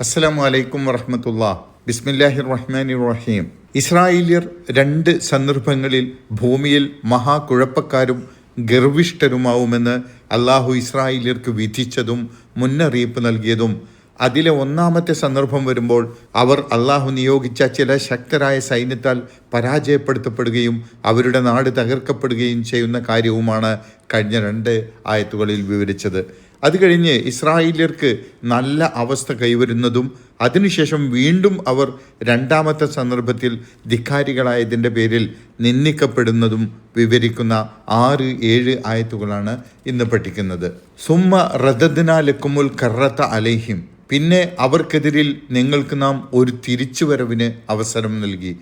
അസ്സലാമു വലൈക്കും വറഹമത്തുള്ള. ബിസ്മില്ലാഹിർ റഹ്മാൻ റഹീം ഇസ്രായേലിയർ രണ്ട് സന്ദർഭങ്ങളിൽ ഭൂമിയിൽ മഹാകുഴപ്പക്കാരും ഗർവിഷ്ഠരുമാവുമെന്ന് അള്ളാഹു ഇസ്രായേലിയർക്ക് വിധിച്ചതും മുന്നറിയിപ്പ് നൽകിയതും. അതിലെ ഒന്നാമത്തെ സന്ദർഭം വരുമ്പോൾ അവർ അള്ളാഹു നിയോഗിച്ച ചില ശക്തരായ സൈന്യത്താൽ പരാജയപ്പെടുത്തപ്പെടുകയും അവരുടെ നാട് തകർക്കപ്പെടുകയും ചെയ്യുന്ന കാര്യവുമാണ് കഴിഞ്ഞ രണ്ട് ആയത്തുകളിൽ വിവരിച്ചത്. അത് കഴിഞ്ഞ് ഇസ്രായേലിയർക്ക് നല്ല അവസ്ഥ കൈവരുന്നതും അതിനുശേഷം വീണ്ടും അവർ രണ്ടാമത്തെ സന്ദർഭത്തിൽ ധിക്കാരികളായതിന്റെ പേരിൽ നിന്ദിക്കപ്പെടുന്നതും വിവരിക്കുന്ന ആറ് ഏഴ് ആയത്തുകളാണ് ഇന്ന് പഠിക്കുന്നത്. സുമ്മ റദദ്നാലക്കുമുൽ കറത്ത അലേഹിം. പിന്നെ അവർക്കെതിരിൽ നിങ്ങൾക്ക് നാം ഒരു തിരിച്ചുവരവിന് അവസരം നൽകി.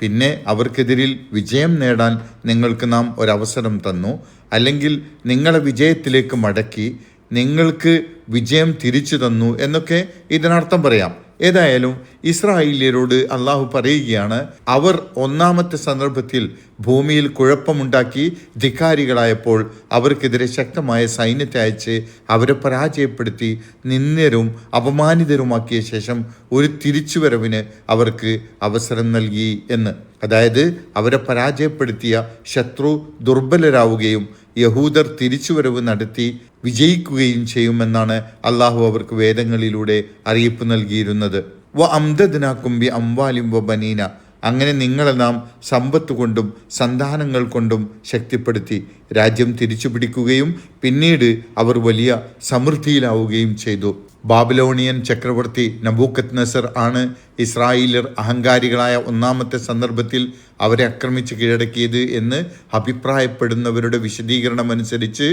പിന്നെ അവർക്കെതിരിൽ വിജയം നേടാൻ നിങ്ങൾക്ക് നാം ഒരവസരം തന്നു. അല്ലെങ്കിൽ നിങ്ങളെ വിജയത്തിലേക്ക് മടക്കി. നിങ്ങൾക്ക് വിജയം തിരിച്ചു തന്നു എന്നൊക്കെ ഇതിനർത്ഥം പറയാം. ഏതായാലും ഇസ്രായേലിയരോട് അള്ളാഹു പറയുകയാണ് അവർ ഒന്നാമത്തെ സന്ദർഭത്തിൽ ഭൂമിയിൽ കുഴപ്പമുണ്ടാക്കി ധിക്കാരികളായപ്പോൾ അവർക്കെതിരെ ശക്തമായ സൈന്യത്തെ അയച്ച് അവരെ പരാജയപ്പെടുത്തി നിന്ദരും അപമാനിതരുമാക്കിയ ശേഷം ഒരു തിരിച്ചുവരവിന് അവർക്ക് അവസരം നൽകി എന്ന്. അതായത് അവരെ പരാജയപ്പെടുത്തിയ ശത്രു ദുർബലരാവുകയും യഹൂദർ തിരിച്ചുവരവ് നടത്തി വിജയിക്കുകയും ചെയ്യുമെന്നാണ് അള്ളാഹു അവർക്ക് വേദങ്ങളിലൂടെ അറിയിപ്പ് നൽകിയിരുന്നത്. വ അംദദിനാക്കും ബി അംവാലിം വ ബനീന. അങ്ങനെ നിങ്ങളെ നാം സമ്പത്ത് കൊണ്ടും സന്താനങ്ങൾ കൊണ്ടും ശക്തിപ്പെടുത്തി രാജ്യം തിരിച്ചു പിടിക്കുകയും പിന്നീട് അവർ വലിയ സമൃദ്ധിയിലാവുകയും ചെയ്തു. ബാബിലോണിയൻ ചക്രവർത്തി നബൂക്കത്ത് നസർ ആണ് ഇസ്രായേലർ അഹങ്കാരികളായ ഒന്നാമത്തെ സന്ദർഭത്തിൽ അവരെ ആക്രമിച്ച് കീഴടക്കിയത് എന്ന് അഭിപ്രായപ്പെടുന്നവരുടെ വിശദീകരണം അനുസരിച്ച്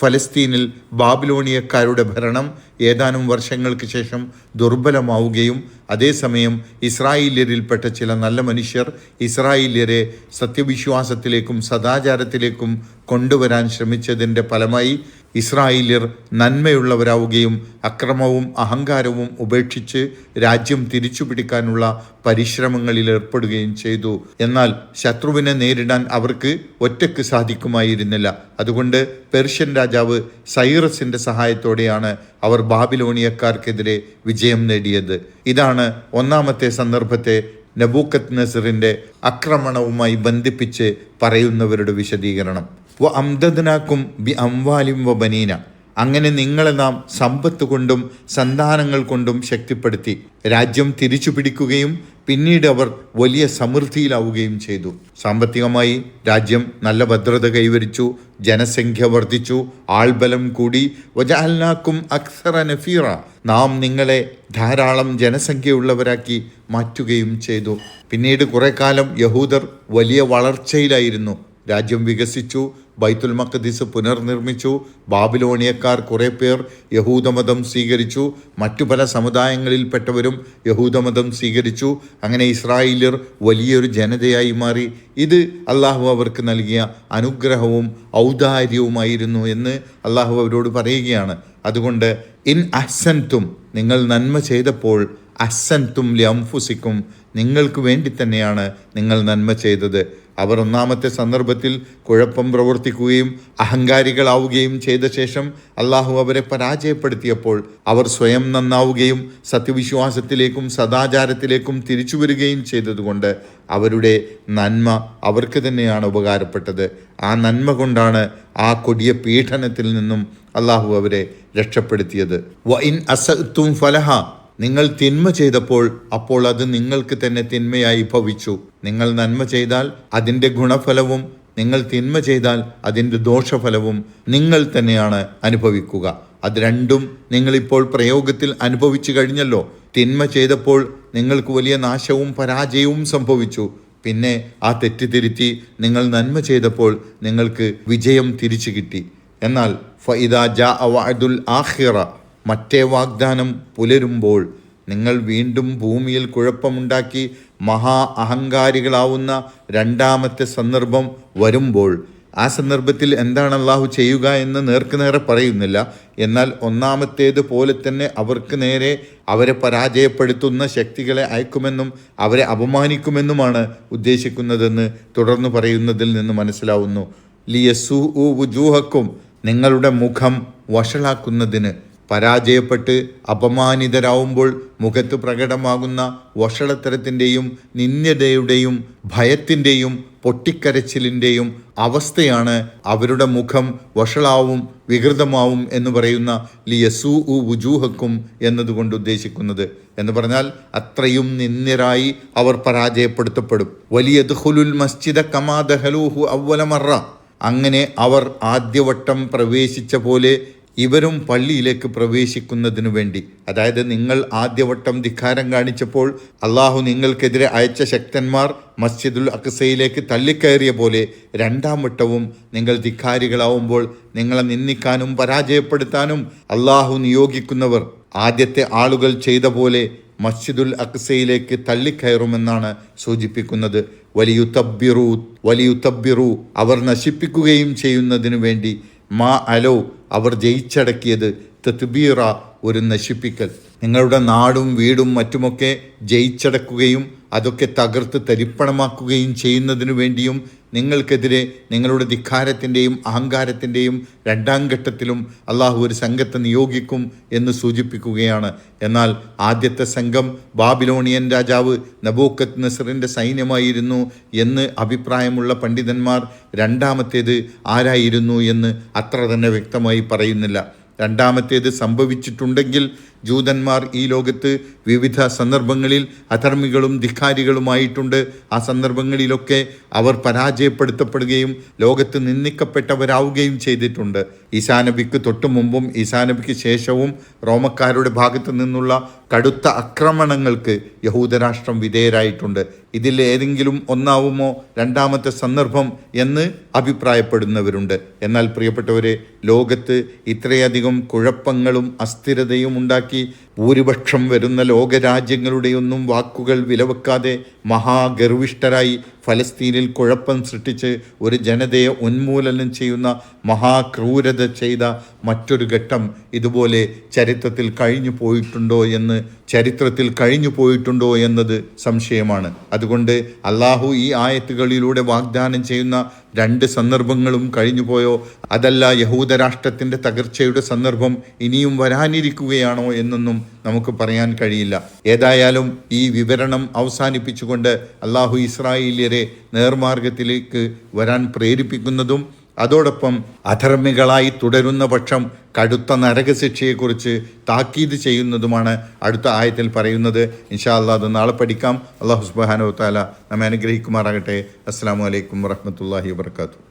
ഫലസ്തീനിൽ ബാബിലോണിയക്കാരുടെ ഭരണം ഏതാനും വർഷങ്ങൾക്ക് ശേഷം ദുർബലമാവുകയും അതേസമയം ഇസ്രായേലിയരിൽപ്പെട്ട ചില നല്ല മനുഷ്യർ ഇസ്രായേലിയരെ സത്യവിശ്വാസത്തിലേക്കും സദാചാരത്തിലേക്കും കൊണ്ടുവരാൻ ശ്രമിച്ചതിന്റെ ഫലമായി ഇസ്രായേലിയർ നന്മയുള്ളവരാവുകയും അക്രമവും അഹങ്കാരവും ഉപേക്ഷിച്ച് രാജ്യം തിരിച്ചുപിടിക്കാനുള്ള പരിശ്രമങ്ങളിൽ ഏർപ്പെടുകയും ചെയ്തു. എന്നാൽ ശത്രുവിനെ നേരിടാൻ അവർക്ക് ഒറ്റയ്ക്ക് സാധിക്കുമായിരുന്നില്ല. അതുകൊണ്ട് പെർഷ്യൻ രാജാവ് സൈറസിന്റെ സഹായത്തോടെയാണ് അവർ ബാബിലോണിയക്കാർക്കെതിരെ വിജയം നേടിയത്. ഇതാണ് ഒന്നാമത്തെ സന്ദർഭത്തെ നബൂക്കത്ത് നസറിന്റെ ആക്രമണവുമായി ബന്ധിപ്പിച്ച് പറയുന്നവരുടെ വിശദീകരണം. വ അംദദ്നാക്കും ബി അംവാലിം വ ബനീന. അങ്ങനെ നിങ്ങളെ നാം സമ്പത്ത് കൊണ്ടും സന്താനങ്ങൾ കൊണ്ടും ശക്തിപ്പെടുത്തി. രാജ്യം തിരിച്ചു പിടിക്കുകയും പിന്നീട് അവർ വലിയ സമൃദ്ധിയിലാവുകയും ചെയ്തു. സാമ്പത്തികമായി രാജ്യം നല്ല ഭദ്രത കൈവരിച്ചു ജനസംഖ്യ വർദ്ധിച്ചു ആൾബലം കൂടി. വജാൽനാക്കും അക്സറ നഫീറ. നാം നിങ്ങളെ ധാരാളം ജനസംഖ്യയുള്ളവരാക്കി മാറ്റുകയും ചെയ്തു. പിന്നീട് കുറെ കാലം യഹൂദർ വലിയ വളർച്ചയിലായിരുന്നു. രാജ്യം വികസിച്ചു ബൈത്തുൽ മക്കദീസ് പുനർനിർമ്മിച്ചു. ബാബിലോണിയക്കാർ കുറെ പേർ യഹൂദമതം സ്വീകരിച്ചു. മറ്റു പല സമുദായങ്ങളിൽപ്പെട്ടവരും യഹൂദമതം സ്വീകരിച്ചു. അങ്ങനെ ഇസ്രായേലിയർ വലിയൊരു ജനതയായി മാറി. ഇത് അള്ളാഹു അവർക്ക് നൽകിയ അനുഗ്രഹവും ഔദാര്യവുമായിരുന്നു എന്ന് അള്ളാഹു അവരോട് പറയുകയാണ്. അതുകൊണ്ട് ഇൻ അഹ്സൻതും നിങ്ങൾ നന്മ ചെയ്തപ്പോൾ അസൻതും ലംഫുസിക്കും നിങ്ങൾക്ക് വേണ്ടി തന്നെയാണ് നിങ്ങൾ നന്മ ചെയ്തത്. അവർ ഒന്നാമത്തെ സന്ദർഭത്തിൽ കുഴപ്പം പ്രവർത്തിക്കുകയും അഹങ്കാരികളാവുകയും ചെയ്ത ശേഷം അള്ളാഹു അവരെ പരാജയപ്പെടുത്തിയപ്പോൾ അവർ സ്വയം നന്നാവുകയും സത്യവിശ്വാസത്തിലേക്കും സദാചാരത്തിലേക്കും തിരിച്ചു വരികയും ചെയ്തതുകൊണ്ട് അവരുടെ നന്മ അവർക്ക് തന്നെയാണ് ഉപകാരപ്പെട്ടത്. ആ നന്മ കൊണ്ടാണ് ആ കൊടിയ പീഡനത്തിൽ നിന്നും അള്ളാഹു അവരെ രക്ഷപ്പെടുത്തിയത്. വ ഇൻ അസത്തും ഫലഹ നിങ്ങൾ തിന്മ ചെയ്തപ്പോൾ അപ്പോൾ അത് നിങ്ങൾക്ക് തന്നെ തിന്മയായി ഭവിച്ചു. നിങ്ങൾ നന്മ ചെയ്താൽ അതിന്റെ ഗുണഫലവും നിങ്ങൾ തിന്മ ചെയ്താൽ അതിന്റെ ദോഷഫലവും നിങ്ങൾ തന്നെയാണ് അനുഭവിക്കുക. അത് രണ്ടും നിങ്ങളിപ്പോൾ പ്രയോഗത്തിൽ അനുഭവിച്ചു കഴിഞ്ഞല്ലോ. തിന്മ ചെയ്തപ്പോൾ നിങ്ങൾക്ക് വലിയ നാശവും പരാജയവും സംഭവിച്ചു. പിന്നെ ആ തെറ്റ് തിരുത്തി നിങ്ങൾ നന്മ ചെയ്തപ്പോൾ നിങ്ങൾക്ക് വിജയം തിരിച്ചു കിട്ടി. എന്നാൽ ഫൈദ ജാ അവാദുൽ ആഹിറ മറ്റേ വാഗ്ദാനം പുലരുമ്പോൾ നിങ്ങൾ വീണ്ടും ഭൂമിയിൽ കുഴപ്പമുണ്ടാക്കി മഹാ അഹങ്കാരികളാവുന്ന രണ്ടാമത്തെ സന്ദർഭം വരുമ്പോൾ ആ സന്ദർഭത്തിൽ എന്താണ് അള്ളാഹു ചെയ്യുക എന്ന് നേർക്കുനേരെ പറയുന്നില്ല. എന്നാൽ ഒന്നാമത്തേത് പോലെ തന്നെ അവർക്ക് നേരെ അവരെ പരാജയപ്പെടുത്തുന്ന ശക്തികളെ അയക്കുമെന്നും അവരെ അപമാനിക്കുമെന്നുമാണ് ഉദ്ദേശിക്കുന്നതെന്ന് തുടർന്ന് പറയുന്നതിൽ നിന്ന് മനസ്സിലാവുന്നു. ലിയസു വുജൂഹക്കും നിങ്ങളുടെ മുഖം വഷളാക്കുന്നതിന് പരാജയപ്പെട്ട് അപമാനിതരാവുമ്പോൾ മുഖത്ത് പ്രകടമാകുന്ന വഷളത്തരത്തിന്റെയും നിന്ദ്യതയുടെയും ഭയത്തിന്റെയും പൊട്ടിക്കരച്ചിലിന്റെയും അവസ്ഥയാണ് അവരുടെ മുഖം വഷളാവും വികൃതമാവും എന്ന് പറയുന്ന ലിയസൂ ഉ വുജൂഹക്കും എന്നതുകൊണ്ട് ഉദ്ദേശിക്കുന്നത്. എന്ന് പറഞ്ഞാൽ അത്രയും നിന്ദ്യരായി അവർ പരാജയപ്പെടുത്തപ്പെടും. വലിയ ദുഹുലുൽ മസ്ജിദ കമാദഹലൂഹു അവലമറ അങ്ങനെ അവർ ആദ്യവട്ടം പ്രവേശിച്ച പോലെ ഇവരും പള്ളിയിലേക്ക് പ്രവേശിക്കുന്നതിനു വേണ്ടി. അതായത് നിങ്ങൾ ആദ്യവട്ടം ധിക്കാരം കാണിച്ചപ്പോൾ അള്ളാഹു നിങ്ങൾക്കെതിരെ അയച്ച ശക്തന്മാർ മസ്ജിദുൽ അക്സയിലേക്ക് തള്ളിക്കയറിയ പോലെ രണ്ടാം വട്ടവും നിങ്ങൾ ധിക്കാരികളാവുമ്പോൾ നിങ്ങളെ നിന്ദിക്കാനും പരാജയപ്പെടുത്താനും അള്ളാഹു നിയോഗിക്കുന്നവർ ആദ്യത്തെ ആളുകൾ ചെയ്ത പോലെ മസ്ജിദുൽ അക്സയിലേക്ക് തള്ളിക്കയറുമെന്നാണ് സൂചിപ്പിക്കുന്നത്. വലിയുത്തബ്ബിറു വലിയുത്തബ്ബിറു അവർ നശിപ്പിക്കുകയും ചെയ്യുന്നതിനു വേണ്ടി മാ അലോ അവർ ജയിച്ചടക്കിയത് തെത്തുബീറ ഒരു നശിപ്പിക്കൽ. നിങ്ങളുടെ നാടും വീടും മറ്റുമൊക്കെ ജയിച്ചടക്കുകയും അതൊക്കെ തകർത്ത് തരിപ്പണമാക്കുകയും ചെയ്യുന്നതിനു വേണ്ടിയും നിങ്ങൾക്കെതിരെ നിങ്ങളുടെ ധിക്കാരത്തിന്റെയും അഹങ്കാരത്തിന്റെയും രണ്ടാം ഘട്ടത്തിലും അള്ളാഹു ഒരു സംഘത്തെ നിയോഗിക്കും എന്ന് സൂചിപ്പിക്കുകയാണ്. എന്നാൽ ആദ്യത്തെ സംഘം ബാബിലോണിയൻ രാജാവ് നബൂക്കത്ത് നസറിന്റെ സൈന്യമായിരുന്നു എന്ന് അഭിപ്രായമുള്ള പണ്ഡിതന്മാർ രണ്ടാമത്തേത് ആരായിരുന്നു എന്ന് അത്ര തന്നെ വ്യക്തമായി പറയുന്നില്ല. രണ്ടാമത്തേത് സംഭവിച്ചിട്ടുണ്ടെങ്കിൽ ജൂതന്മാർ ഈ ലോകത്ത് വിവിധ സന്ദർഭങ്ങളിൽ അധർമ്മികളും ധിക്കാരികളുമായിട്ടുണ്ട്. ആ സന്ദർഭങ്ങളിലൊക്കെ അവർ പരാജയപ്പെടുത്തപ്പെടുകയും ലോകത്ത് നിന്ദിക്കപ്പെട്ടവരാവുകയും ചെയ്തിട്ടുണ്ട്. ഈശാനബിക്ക് തൊട്ടു മുമ്പും ഈശാനബിക്ക് ശേഷവും റോമക്കാരുടെ ഭാഗത്തു നിന്നുള്ള കടുത്ത ആക്രമണങ്ങൾക്ക് യഹൂദരാഷ്ട്രം വിധേയരായിട്ടുണ്ട്. ഇതിൽ ഏതെങ്കിലും ഒന്നാവുമോ രണ്ടാമത്തെ സന്ദർഭം എന്ന് അഭിപ്രായപ്പെടുന്നവരുണ്ട്. എന്നാൽ പ്രിയപ്പെട്ടവരെ ലോകത്ത് ഇത്രയധികം കുഴപ്പങ്ങളും അസ്ഥിരതയും ഉണ്ടാക്കി que ഭൂരിപക്ഷം വരുന്ന ലോകരാജ്യങ്ങളുടെയൊന്നും വാക്കുകൾ വിലവെക്കാതെ മഹാഗർവിഷ്ഠരായി ഫലസ്തീനിൽ കുഴപ്പം സൃഷ്ടിച്ച് ഒരു ജനതയെ ഉന്മൂലനം ചെയ്യുന്ന മഹാക്രൂരത ചെയ്ത മറ്റൊരു ഘട്ടം ഇതുപോലെ ചരിത്രത്തിൽ കഴിഞ്ഞു പോയിട്ടുണ്ടോ എന്ന് ചരിത്രത്തിൽ കഴിഞ്ഞു പോയിട്ടുണ്ടോ എന്നത് സംശയമാണ്. അതുകൊണ്ട് അള്ളാഹു ഈ ആയത്തുകളിലൂടെ വാഗ്ദാനം ചെയ്യുന്ന രണ്ട് സന്ദർഭങ്ങളും കഴിഞ്ഞുപോയോ അതല്ല യഹൂദരാഷ്ട്രത്തിന്റെ തകർച്ചയുടെ സന്ദർഭം ഇനിയും വരാനിരിക്കുകയാണോ എന്നൊന്നും നമുക്ക് പറയാൻ കഴിയില്ല. ഏതായാലും ഈ വിവരണം അവസാനിപ്പിച്ചുകൊണ്ട് അള്ളാഹു ഇസ്രായേലിയരെ നേർമാർഗത്തിലേക്ക് വരാൻ പ്രേരിപ്പിക്കുന്നതും അതോടൊപ്പം അധർമ്മികളായി തുടരുന്ന പക്ഷം കടുത്ത നരകശിക്ഷയെക്കുറിച്ച് താക്കീത് ചെയ്യുന്നതുമാണ് അടുത്ത ആയത്തിൽ പറയുന്നത്. ഇൻഷാ അല്ലാ അത് നാളെ പഠിക്കാം. അള്ളാഹു സുബാനോ താല നമ്മെ അനുഗ്രഹിക്കുമാറാകട്ടെ. അസ്സാം വലൈക്കും വറഹമത്തല്ലാഹി വാത്തു